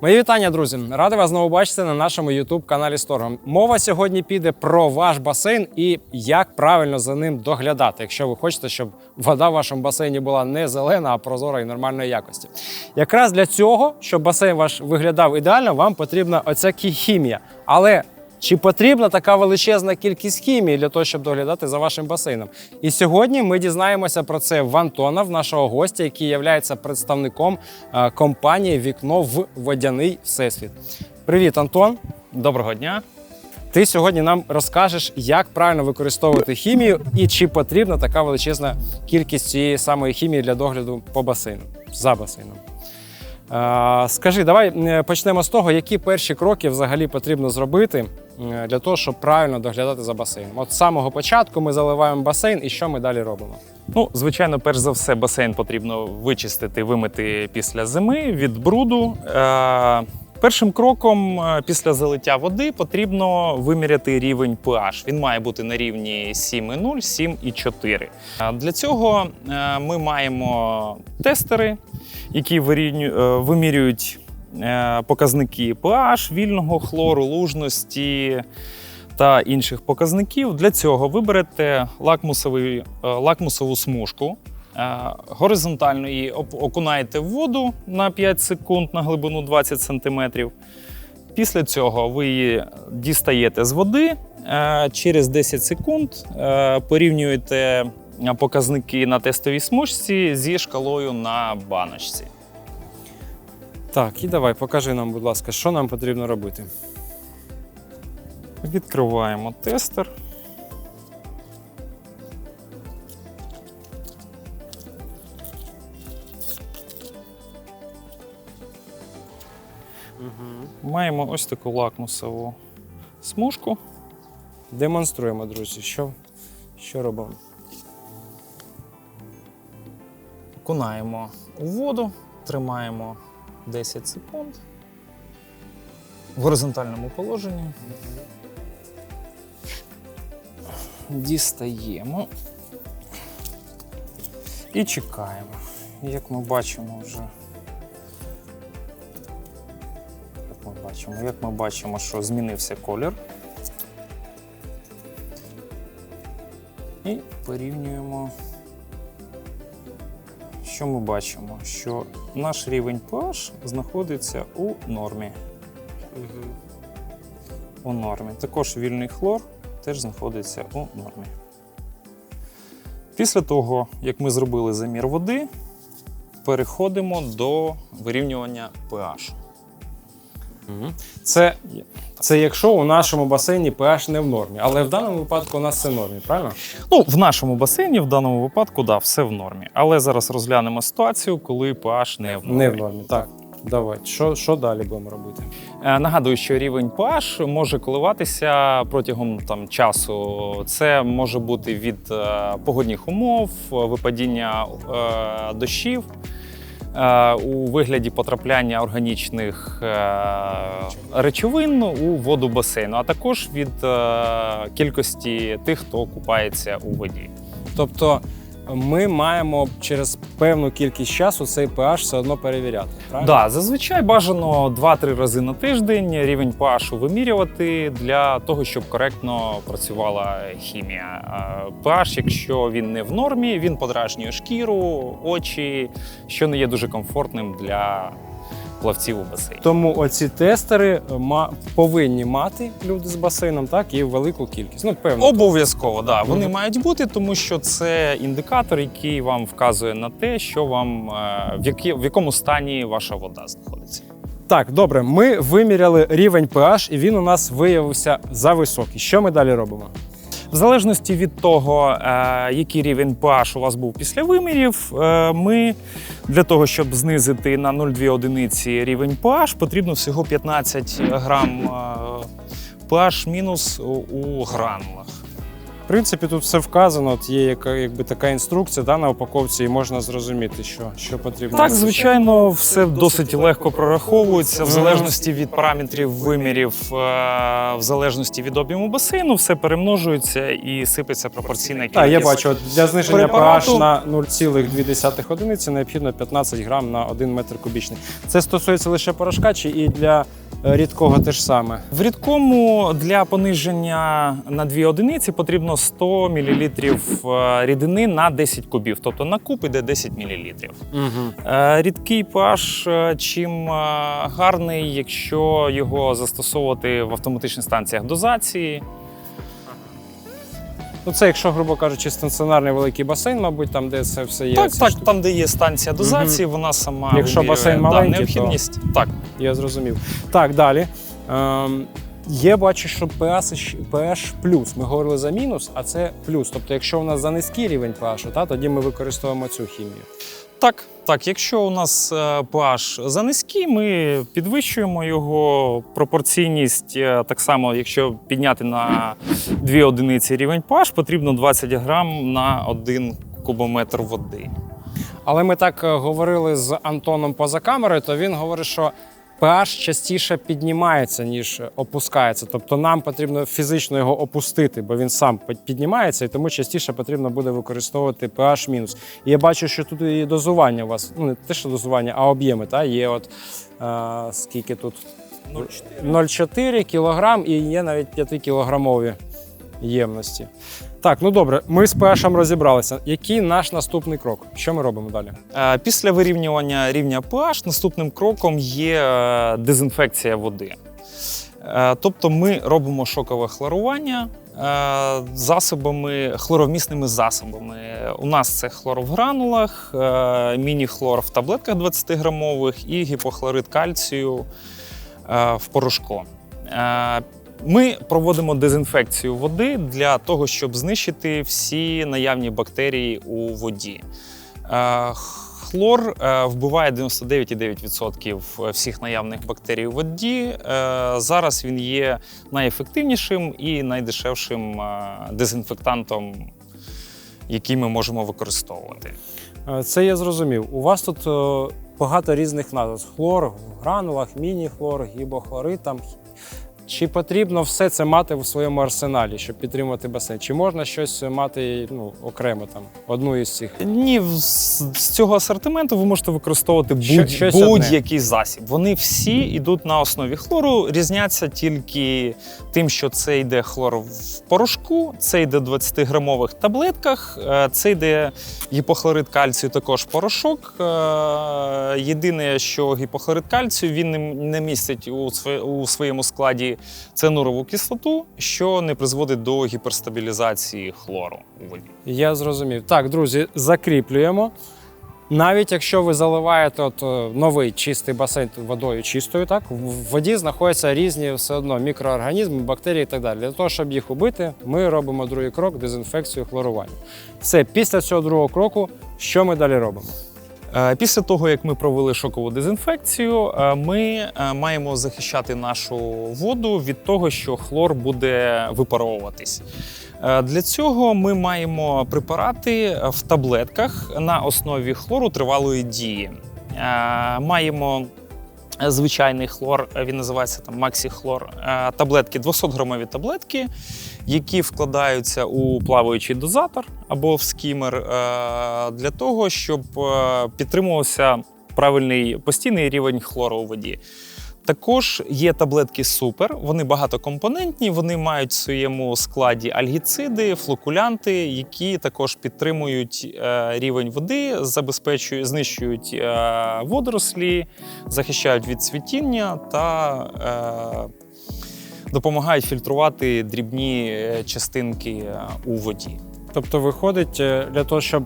Мої вітання, друзі! Радий вас знову бачити на нашому youtube каналі Сторгом. Мова сьогодні піде про ваш басейн і як правильно за ним доглядати, якщо ви хочете, щоб вода в вашому басейні була не зелена, а прозора і нормальної якості. Якраз для цього, щоб басейн ваш виглядав ідеально, вам потрібна оця кіхімія. Але чи потрібна така величезна кількість хімії для того, щоб доглядати за вашим басейном? І сьогодні ми дізнаємося про це в Антона, в нашого гостя, який є представником е, компанії Вікно в водяний всесвіт. Привіт, Антон. Доброго дня. Ти сьогодні нам розкажеш, як правильно використовувати хімію і чи потрібна така величезна кількість цієї самої хімії для догляду по басейну за басейном. Е, Скажи, давай е, почнемо з того, які перші кроки взагалі потрібно зробити для того, щоб правильно доглядати за басейном. От з самого початку ми заливаємо басейн, і що ми далі робимо? Ну, звичайно, перш за все, басейн потрібно вичистити, вимити після зими від бруду. Е, першим кроком е, після залиття води потрібно виміряти рівень pH. Він має бути на рівні 7,0, 7,4. Е, Для цього е, ми маємо тестери, які е, вимірюють е, показники pH, вільного хлору, лужності та інших показників. Для цього ви берете лакмусовий, е, лакмусову смужку, е, горизонтально її окунаєте в воду на 5 секунд на глибину 20 см. Після цього ви її дістаєте з води. е, Через 10 секунд е, порівнюєте показники на тестовій смужці зі шкалою на баночці. Так, і давай, покажи нам, будь ласка, що нам потрібно робити. Відкриваємо тестер. Маємо ось таку лакмусову смужку. Демонструємо, друзі, що, що робимо. Окунаємо у воду, тримаємо 10 секунд в горизонтальному положенні. Дістаємо і чекаємо. Як ми бачимо вже. Як ми бачимо, як ми бачимо, що змінився колір. І порівнюємо що ми бачимо? Що наш рівень pH знаходиться у нормі. У нормі. Також вільний хлор теж знаходиться у нормі. Після того, як ми зробили замір води, переходимо до вирівнювання pH. Це, це якщо у нашому басейні pH не в нормі, але в даному випадку у нас все в нормі, правильно? Ну, в нашому басейні в даному випадку да, все в нормі. Але зараз розглянемо ситуацію, коли pH не в нормі. Не в нормі. Так, давай. Що, що далі будемо робити? Е, Нагадую, що рівень pH може коливатися протягом там, часу. Це може бути від е, погодних умов, випадіння е, дощів. У вигляді потрапляння органічних е, речовин у воду басейну, а також від е, кількості тих, хто купається у воді. Тобто ми маємо через певну кількість часу цей pH все одно перевіряти. Правильно? Да, зазвичай бажано 2-3 рази на тиждень рівень pH вимірювати для того, щоб коректно працювала хімія. PH, якщо він не в нормі, він подражнює шкіру, очі, що не є дуже комфортним для плавців у басейні. Тому оці тестери ма- повинні мати люди з басейном, так, і велику кількість. Ну, певно. Обов'язково, да. Вони Мгм. мають бути, тому що це індикатор, який вам вказує на те, що вам е, в, які, в якому стані ваша вода знаходиться. Так, добре, ми виміряли рівень pH, і він у нас виявився за високий. Що ми далі робимо? В залежності від того, е, який рівень pH у вас був після вимірів, е, ми для того, щоб знизити на 0,2 одиниці рівень pH, потрібно всього 15 грам е, pH мінус у- гранулах. В принципі, тут все вказано. От є яка, якби така інструкція да, на упаковці, і можна зрозуміти, що, що потрібно. Так, звичайно, все досить легко прораховується в залежності від параметрів вимірів, е, в залежності від об'єму басейну, все перемножується і сипеться пропорційна кількість. Так, я бачу, от для зниження Препарату- pH на 0,2 одиниці необхідно 15 грам на 1 метр кубічний. Це стосується лише порошка, чи і для рідкого теж саме. В рідкому для пониження на 2 одиниці потрібно 100 мл рідини на 10 кубів, тобто на куб іде 10 мл. Угу. Е, Рідкий pH е, чим е, гарний, якщо його застосовувати в автоматичних станціях дозації. Ну, це, якщо, грубо кажучи, стаціонарний великий басейн, мабуть, там, де це все є. Так, так, штуки. там, де є станція дозації, вона сама Якщо вимірює, басейн да, маленький, необхідність. Так, Я зрозумів. Так, далі. Ем, є, бачу, що pH, pH плюс. Ми говорили за мінус, а це плюс. Тобто, якщо у нас за низький рівень pH, та, тоді ми використовуємо цю хімію. Так, так. Якщо у нас е, pH занизький, ми підвищуємо його пропорційність. е, Так само, якщо підняти на 2 одиниці рівень pH, потрібно 20 грам на 1 кубометр води. Але ми так е, говорили з Антоном поза камерою, то він говорить, що pH частіше піднімається, ніж опускається. Тобто нам потрібно фізично його опустити, бо він сам піднімається, і тому частіше потрібно буде використовувати pH мінус. І я бачу, що тут і дозування у вас, ну не те, що дозування, а об'єми. Та? Є от е, скільки тут 0,4 кг і є навіть 5 кілограмові ємності. Так, ну добре, ми з pH розібралися. Який наш наступний крок? Що ми робимо далі? Е, Після вирівнювання рівня pH наступним кроком є е, дезінфекція води. Е, Тобто ми робимо шокове хлорування засобами, хлоровмісними засобами. У нас це хлор в гранулах, міні-хлор в таблетках 20-грамових і гіпохлорид кальцію в порошку. Ми проводимо дезінфекцію води для того, щоб знищити всі наявні бактерії у воді. Е, Хлор е, вбиває 99,9% всіх наявних бактерій у воді. Е, Зараз він є найефективнішим і найдешевшим дезінфектантом, який ми можемо використовувати. Це я зрозумів. У вас тут багато різних назв: хлор в гранулах, міні-хлор, гібохлорид. Там. Чи потрібно все це мати в своєму арсеналі, щоб підтримувати басейн? Чи можна щось мати ну, окремо там, одну із цих? Ні, з, з цього асортименту ви можете використовувати будь, будь-який засіб. Вони всі йдуть на основі хлору, різняться тільки тим, що це йде хлор в порошку, це йде в 20-грамових таблетках, е, це йде гіпохлорид кальцію, також порошок. Е, Єдине, що гіпохлорид кальцію він не, містить у, своє- у цианурову кислоту, що не призводить до гіперстабілізації хлору у воді. Я зрозумів. Так, друзі, закріплюємо. Навіть якщо ви заливаєте от, е, новий чистий басейн водою чистою, так в воді знаходяться різні все одно мікроорганізми, бактерії і так далі. Для того, щоб їх убити, ми робимо другий крок дезінфекцію хлорування. Все, після цього другого кроку, що ми далі робимо? Е, Після того, як ми провели шокову дезінфекцію, е, ми е, маємо захищати нашу воду від того, що хлор буде випаровуватись. Для цього ми маємо препарати в таблетках на основі хлору тривалої дії. Маємо звичайний хлор, е, він називається там максіхлор. Е, Таблетки 200-грамові таблетки, які вкладаються у плаваючий дозатор або в скімер е, для того, щоб е, підтримувався правильний постійний рівень хлору у воді. Також є таблетки супер, вони багатокомпонентні, вони мають в своєму складі альгіциди, флокулянти, які також підтримують е, рівень води, забезпечують, знищують е, водорослі, захищають від цвітіння та е, допомагають фільтрувати дрібні частинки у воді. Тобто, виходить, для того, щоб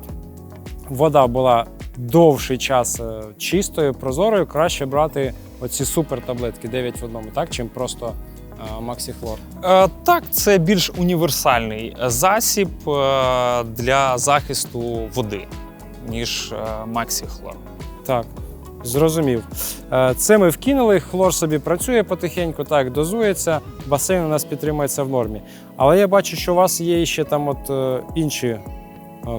вода була довший час е, чистою, прозорою, краще брати оці супертаблетки 9 в одному, так, чим просто е, максіхлор. Е, Так, це більш універсальний засіб для захисту води, ніж максіхлор. Так. Зрозумів. Це ми вкинули, хлор собі працює потихеньку, так, дозується, басейн у нас підтримується в нормі. Але я бачу, що у вас є ще там от інші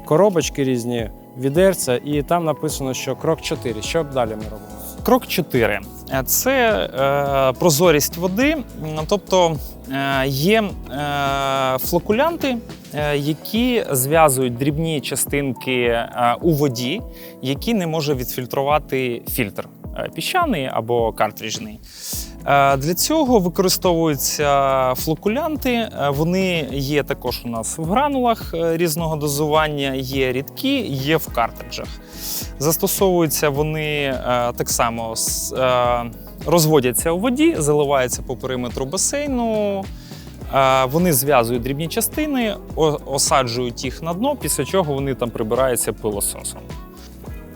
коробочки різні, відерця, і там написано, що крок 4. Що далі ми робимо? Крок 4. Це е, прозорість води. Тобто е, є е, флокулянти, е, які зв'язують дрібні частинки е, у воді, які не може відфільтрувати фільтр е, піщаний або картриджний. Е, Для цього використовуються флокулянти. Е, Вони є також у нас в гранулах е, різного дозування, є рідкі, є в картриджах. Застосовуються вони так само розводяться у воді, заливаються по периметру басейну. Вони зв'язують дрібні частини, осаджують їх на дно, після чого вони там прибираються пилососом.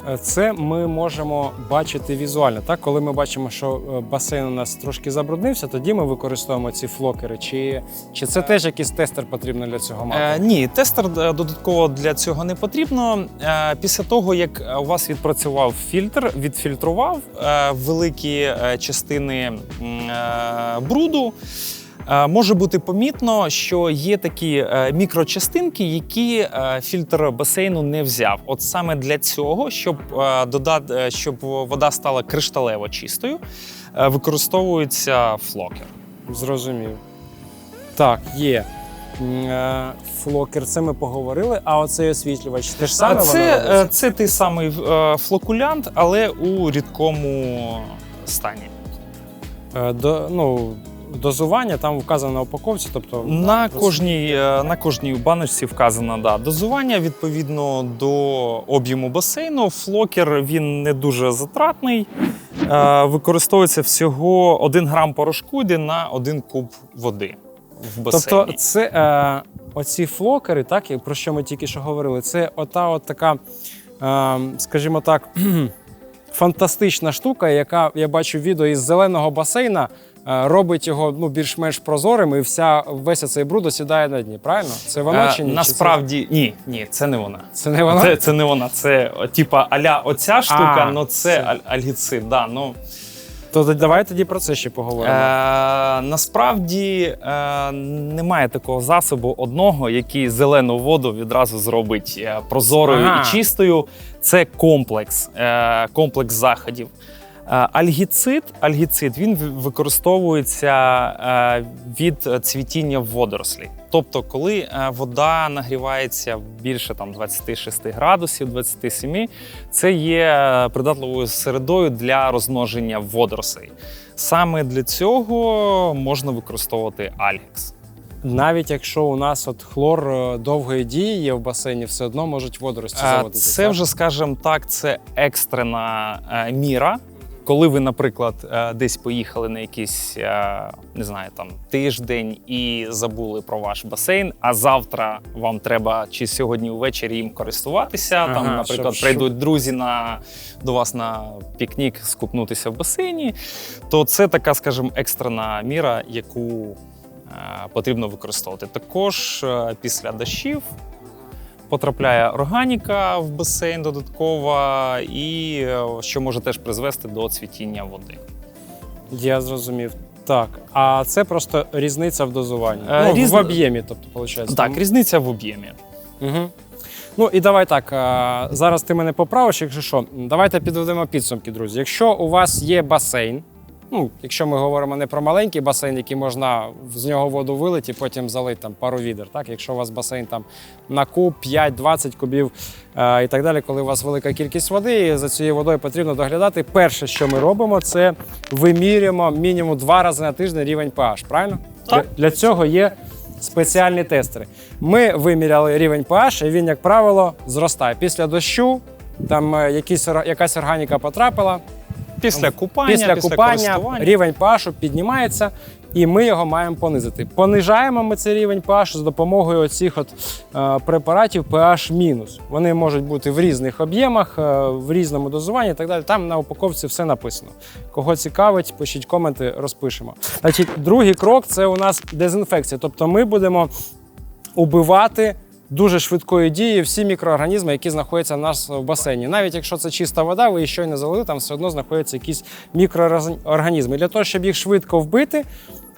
Е, Це ми можемо бачити візуально. Так, коли ми бачимо, що е, басейн у нас трошки забруднився, тоді ми використовуємо ці флокери. Чи, чи це теж якийсь тестер потрібно для цього мати? Е, ні, тестер е, додатково для цього не потрібно. Е, після того, як е, у вас відпрацював фільтр, відфільтрував е, великі е, частини е, бруду. Е, Може бути помітно, що є такі е, мікрочастинки, які е, фільтр басейну не взяв. От саме для цього, щоб додати, щоб вода стала кришталево чистою, використовується флокер. Зрозумів. Так, є. Флокер, це ми поговорили, а оцей освітлювач теж саме А воно це, це той самий флокулянт, але у рідкому стані. До, ну, дозування там вказано на упаковці, тобто На кожній, е, на кожній баночці вказано да, дозування відповідно до об'єму басейну. Флокер він не дуже затратний. Е, Використовується всього 1 грам порошку йде на 1 куб води в басейні. Тобто, це е, оці флокери, так, про що ми тільки що говорили, це ота от така, е, скажімо так, фантастична штука, яка я бачу відео із зеленого басейна. Е, Робить його ну більш-менш прозорим, і вся весь цей бруд осідає на дні. Правильно? Це воно Е, чи ні? Чи Насправді ні, ні, це не вона. це, це не воно. Це, це не вона, це типа аля оця штука, але це, це. аль- альгіцид. Да, ну, То давай тоді про це ще поговоримо. Е, насправді е, немає такого засобу одного, який зелену воду відразу зробить е, прозорою Ага. і чистою. Це комплекс, е, комплекс заходів. Е, Альгіцид, альгіцид він використовується е, від цвітіння водорослей. Тобто, коли е, вода нагрівається більше там 26 градусів, 27, це є придатливою середою для розмноження водорослей. Саме для цього можна використовувати альгекс. Навіть якщо у нас от хлор довгої дії є в басейні, все одно можуть водорості Е, заводити. Це так? вже, скажімо так, це екстрена міра. Коли ви, наприклад, е, десь поїхали на якийсь е, не знаю, там тиждень і забули про ваш басейн, а завтра вам треба чи сьогодні ввечері їм користуватися. Ага, там, наприклад, щоб- прийдуть друзі на до вас на пікнік скупнутися в басейні, то це така, скажімо, екстрена міра, яку е, потрібно використовувати. Також після дощів потрапляє органіка в басейн додаткова, і е, що може теж призвести до цвітіння води. Я зрозумів. Так, а це просто різниця в дозуванні. Е, ну, різ- В об'ємі, тобто, виходить. Так, різниця в об'ємі. Угу. Ну і давай так. а, Зараз ти мене поправиш, якщо що. Давайте підведемо підсумки, друзі. Якщо у вас є басейн, ну, якщо ми говоримо не про маленький басейн, який можна з нього воду вилити, потім залити там пару відер. Так, якщо у вас басейн там на куб, 5-20 кубів е, і так далі, коли у вас велика кількість води, і за цією водою потрібно доглядати. Перше, що ми робимо, це вимірюємо мінімум два рази на тиждень рівень pH, правильно? Так. Для, цього є спеціальні тестери. Ми виміряли рівень pH, і він, як правило, зростає. Після дощу там е, якісь, якась органіка потрапила. Після купання, Після, купання рівень pH піднімається, і ми його маємо понизити. Понижаємо ми цей рівень pH з допомогою оцих от, е, препаратів pH. Вони можуть бути в різних об'ємах, е, в різному дозуванні і так далі. Там на упаковці все написано. Кого цікавить, пишіть коменти, розпишемо. Значить, другий крок це у нас дезінфекція. Тобто ми будемо убивати дуже швидкої дії всі мікроорганізми, які знаходяться в нас в басейні. Навіть якщо це чиста вода, ви її щойно залили, там все одно знаходяться якісь мікроорганізми. Для того, щоб їх швидко вбити,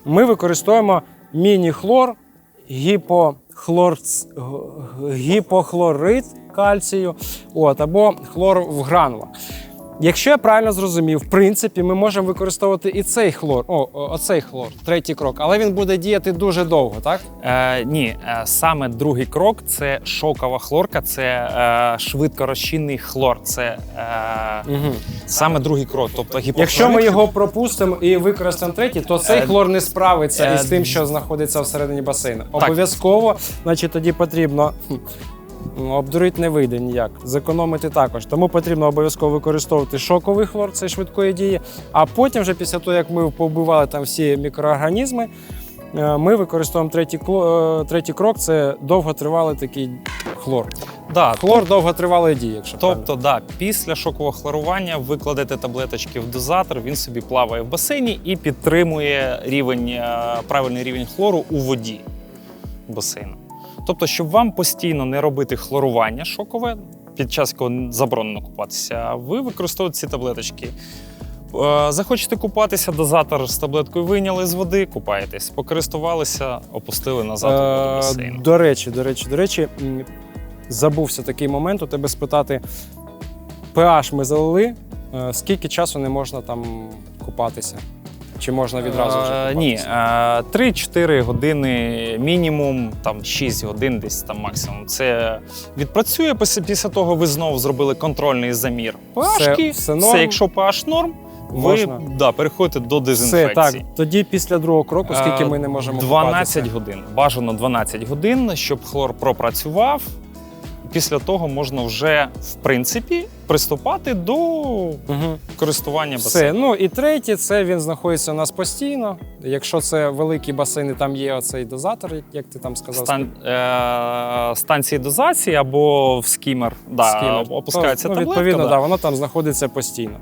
ми використовуємо міні-хлор, гіпохлор... гіпохлорид кальцію от, або хлор в гранулах. Якщо я правильно зрозумів, в принципі, ми можемо використовувати і цей хлор, о, оцей хлор, третій крок, але він буде діяти дуже довго, так? Е, ні, е, саме другий крок це шокова хлорка, це е, швидкорозчинний хлор. Це е, Угу. саме другий крок. Тобто гіпохлорид... Якщо ми його пропустимо і використаємо третій, то цей Е, хлор не справиться е, із тим, що знаходиться всередині басейну. Обов'язково, значить, тоді потрібно. Обдурити не вийде ніяк. Зекономити також. Тому потрібно обов'язково використовувати шоковий хлор, це швидкої дії. А потім, вже після того, як ми побивали там всі мікроорганізми, е, ми використовуємо третій, е, третій крок це довготривалий такий хлор. да, Хлор довготривалої дії, якщо Тобто, да, після шокового хлорування ви кладете таблеточки в дозатор, він собі плаває в басейні і підтримує рівень, е, правильний рівень хлору у воді басейну. Тобто, щоб вам постійно не робити хлорування шокове, під час якого заборонено купатися, ви використовуєте ці таблеточки. Е, Захочете купатися, дозатор з таблеткою вийняли з води, купаєтесь, покористувалися, опустили назад у Е, басейну. До речі, до речі, до речі, забувся такий момент у тебе спитати. pH ми залили, е, скільки часу не можна там купатися? Чи можна відразу вже Е, купатися? Ні, е, 3-4 години мінімум, там 6 годин десь там максимум. Це відпрацює після, того. Ви знову зробили контрольний замір Все- pH. все якщо pH норм, ви Можна. да, переходите до Все, так. Тоді після другого кроку, скільки Е, ми не можемо 12 купатися? годин. Бажано 12 годин, щоб хлор пропрацював. Після того можна вже, в принципі, приступати до Угу. користування Все. басейном. Ну і третє, це він знаходиться у нас постійно. Якщо це великі басейни, там є оцей дозатор, як- як ти там сказав. Стан, е, станції дозації або в скімер, да, Скімер. опускається ну, таблетка. Відповідно, да. да, воно там знаходиться постійно.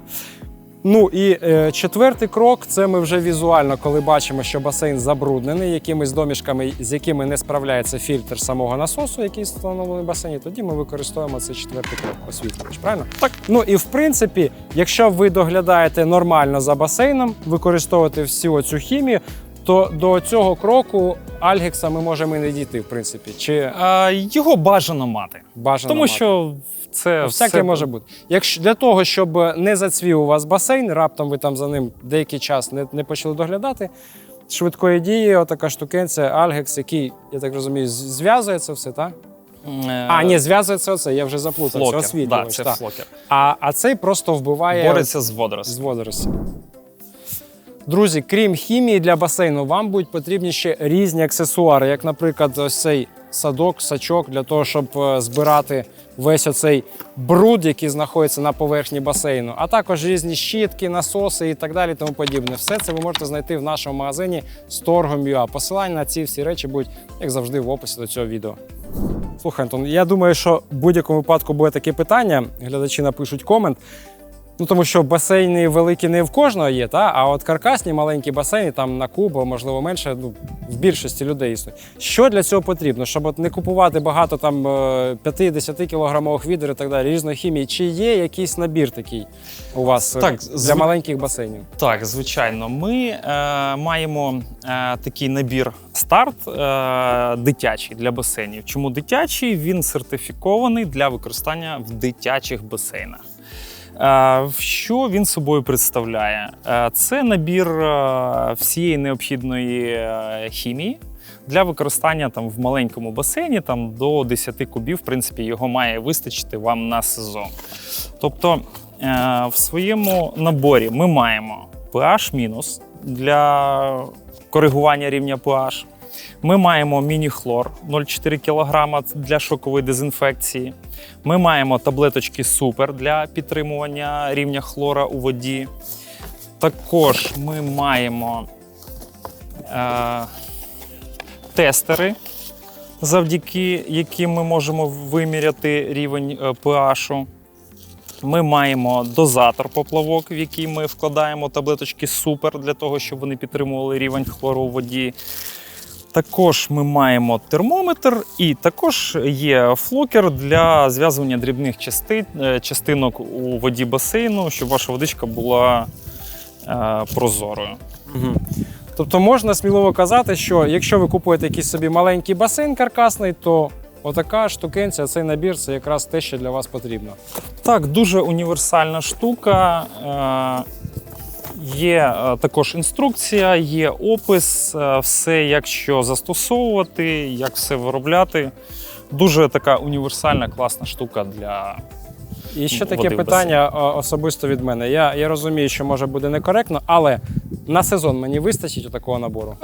Ну і е, четвертий крок це ми вже візуально, коли бачимо, що басейн забруднений якимись домішками, з якими не справляється фільтр самого насосу, який встановлений в басейні, тоді ми використовуємо цей четвертий крок освітлювач. Правильно? Так. Ну і в принципі, якщо ви доглядаєте нормально за басейном, використовуєте всю цю хімію, то до цього кроку Альгекса ми можемо і не дійти, в принципі. Чи Е, його бажано мати, бажано тому мати. що це Всяке все... може бути. Якщо для того, щоб не зацвів у вас басейн, раптом ви там за ним деякий час не, не почали доглядати. Швидкої дії, отака штукенця, Альгекс, який, я так розумію, з- зв'язує це все, так? Е, А, ні, зв'язує це оце, я вже заплутався. флокер. Да, освітлювач, це так. флокер. А, а цей просто вбиває Бореться з з водоростями. Друзі, крім хімії для басейну, вам будуть потрібні ще різні аксесуари, як, наприклад, ось цей садок, сачок, для того, щоб е, збирати весь оцей бруд, який знаходиться на поверхні басейну, а також різні щітки, насоси і так далі. Тому подібне. Все це ви можете знайти в нашому магазині Storgom.ua. Посилання на ці всі речі будуть, як завжди, в описі до цього відео. Слухай, Антон, я думаю, що в будь-якому випадку буде таке питання. Глядачі напишуть комент. Ну тому що басейни великі не в кожного є, та? а от каркасні маленькі басейни, там на куб, можливо, менше, ну, в більшості людей існує. Що для цього потрібно? Щоб от не купувати багато там 5-10 кілограмових відер і так далі, різної хімії. Чи є якийсь набір такий у вас е, Так, для зв- маленьких басейнів? Так, звичайно, ми е, маємо е, такий набір старт е, дитячий для басейнів. Чому дитячий? Він сертифікований для використання в дитячих басейнах. Е, Що він собою представляє? Е, Це набір е, всієї необхідної хімії для використання там в маленькому басейні, там до 10 кубів. В принципі, його має вистачити вам на сезон. Тобто е, в своєму наборі ми маємо pH- для коригування рівня pH. Ми маємо міні-хлор 0,4 кг для шокової дезінфекції. Ми маємо таблеточки супер для підтримування рівня хлора у воді. Також ми маємо е, тестери, завдяки яким ми можемо виміряти рівень е, pH. Ми маємо дозатор поплавок, в який ми вкладаємо таблеточки супер для того, щоб вони підтримували рівень хлору у воді. Також ми маємо термометр, і також є флокер для зв'язування дрібних частин, е, частинок у воді басейну, щоб ваша водичка була е, прозорою. Угу. Тобто можна сміливо казати, що якщо ви купуєте якийсь собі маленький басейн каркасний, то отака штукенція, цей набір це якраз те, що для вас потрібно. Так, дуже універсальна штука. Е, Є е, також інструкція, є опис, е, все, як що застосовувати, як все виробляти. Дуже така універсальна, класна штука для І ще таке питання особисто від мене. Я, я розумію, що може буде некоректно, але на сезон мені вистачить такого набору.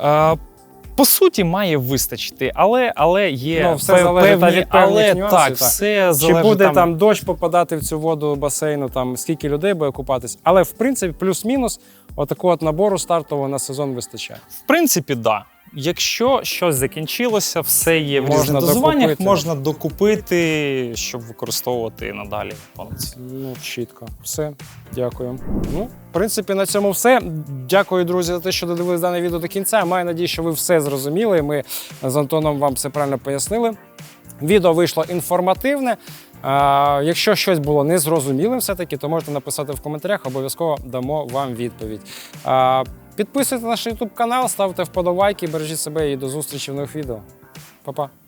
По суті, має вистачити, але, але є Ну, все залежить певні, від але нюансів, так, так. все Чи залежить буде там, там, дощ попадати в цю воду басейну, там скільки людей буде купатись. Але в принципі, плюс-мінус, отакого от набору стартового на сезон вистачає. В принципі, да. Якщо щось закінчилося, все є в Можна різних дозуваннях, докупити. можна докупити, щоб використовувати надалі повноцінно. Ну, чітко. Все, дякую. Ну, в принципі, на цьому все. Дякую, друзі, за те, що додивились дане відео до кінця. Маю надію, що ви все зрозуміли. Ми з Антоном вам все правильно пояснили. Відео вийшло інформативне. А, якщо щось було незрозумілим, все-таки, то можете написати в коментарях, обов'язково дамо вам відповідь. А, підписуйтесь на наш YouTube канал, ставте вподобайки, бережіть себе і до зустрічі в нових відео. Па-па.